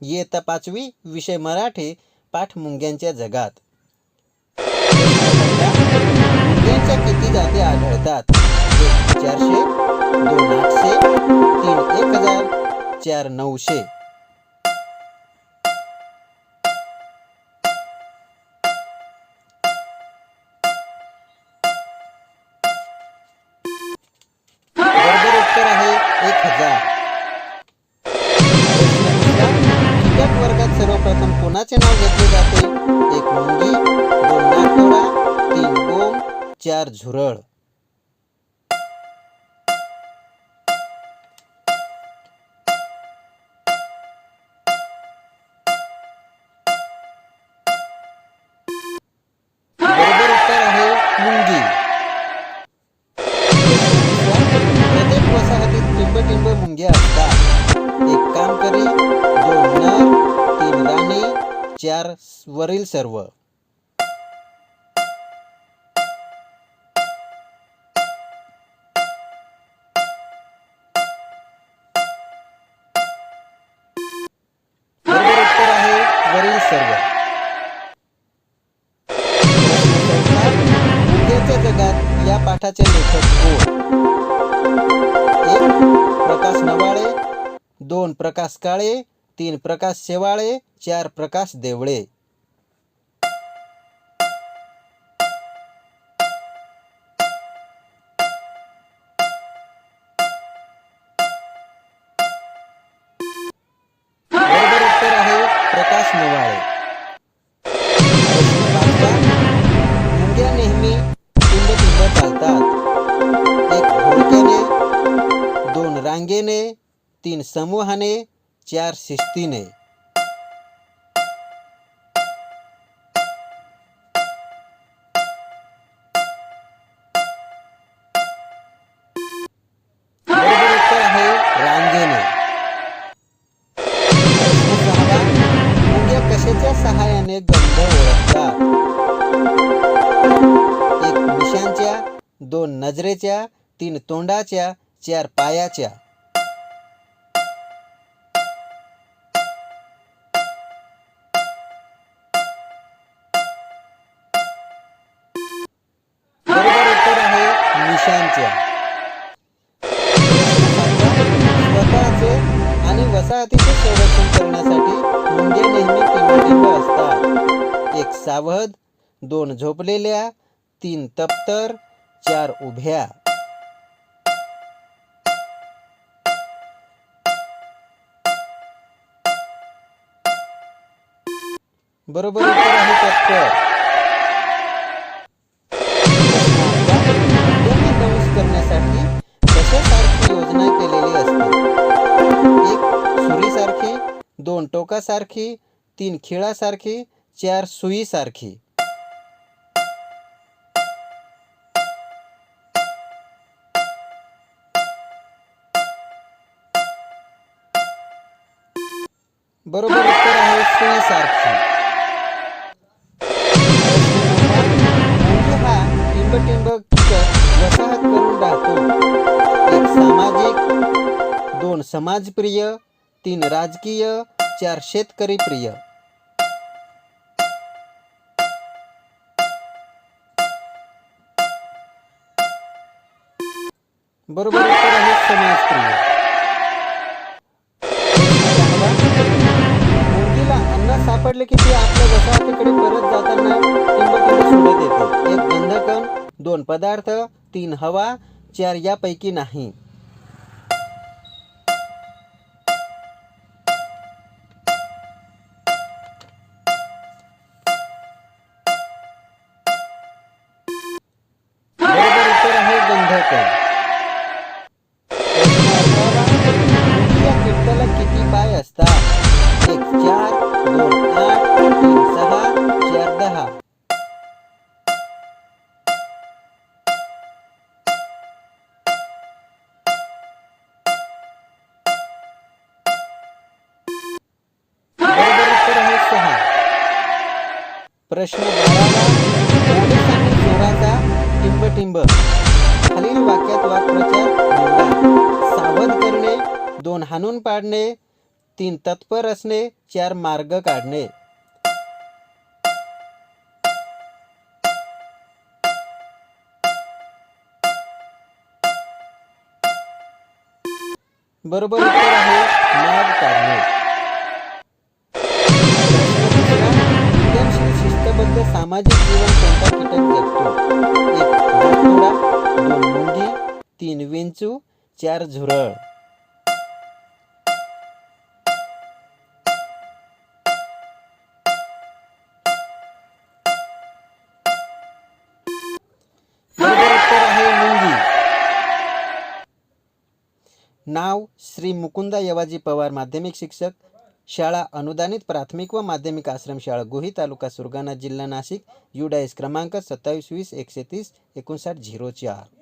इयत्ता पाचवी विषय मराठी पाठ मुंग्यांच्या जगात. मुंग्यांच्या किती जाती आढळतात? एक चारशे दोन आठशे तीन एक हजार चार नऊशे. राणी चार वरील सर्व. या पाठाचे लेखक कोण? एक प्रकाश नवाळे दोन प्रकाश काळे तीन प्रकाश शेवाळे चार प्रकाश देवळे. बरोबर आहे प्रकाश नवाळे. चालतात एक घोळक्याने दोन रांगेने तीन समूहाने चार शिस्तीने. दोन नजरेच्या तीन तोंडाच्या चार पायाच्या. बरोबर उत्तर आहे निशांच्या स्वतःचे आणि वसाहतीचे संरक्षण करण्यासाठी मुंग्या नेहमी टिंबटिंब असतात. एक सावध दोन झोपलेल्या तीन तप्तर चार उभ्या. बरोबर उत्तर आहे तत्पर करण्यासाठी कशासारखी योजना केलेली असते. एक सुरीसारखी दोन टोकासारखी तीन खिळासारखी चार सुईसारखी. बरोबर उत्तर आहे सुईसारखी मुंगी हा टिंबटिंब वसाहत करून राहतो एक सामाजिक दोन समाजप्रिय तीन राजकीय चार शेतकरी प्रिय. बरोबर उत्तर आहे समाजप्रिय. सापडले की ती आपल्या वसाहतीकडे परत जाताना टिंबटिंब सोडत येते. एक बंधकण दोन पदार्थ तीन हवा चार यापैकी नाही. प्रश्न बारावा पोलिसांनी चोराचा टिंबटिंब. खालील वाक्यात वाक्प्रचार निवडा सावध करणे दोन हाणून पाडणे तीन तत्पर असणे चार मार्ग काढणे. बरोबर उत्तर आहे मार्ग काढणे. सामाजिक जीवन कोणता कीटक जगतो एक जातोडा दोन मुंगी तीन विंचू चार झुरळ. नाव श्री मुकुंदा यवाजी पवार माध्यमिक शिक्षक शाळा अनुदानित प्राथमिक व माध्यमिक आश्रमशाळा गोही तालुका सुरगाणा जिल्हा नाशिक यू क्रमांक सत्तावीस वीस एकशे तीस एकोणसाठ झिरो चार.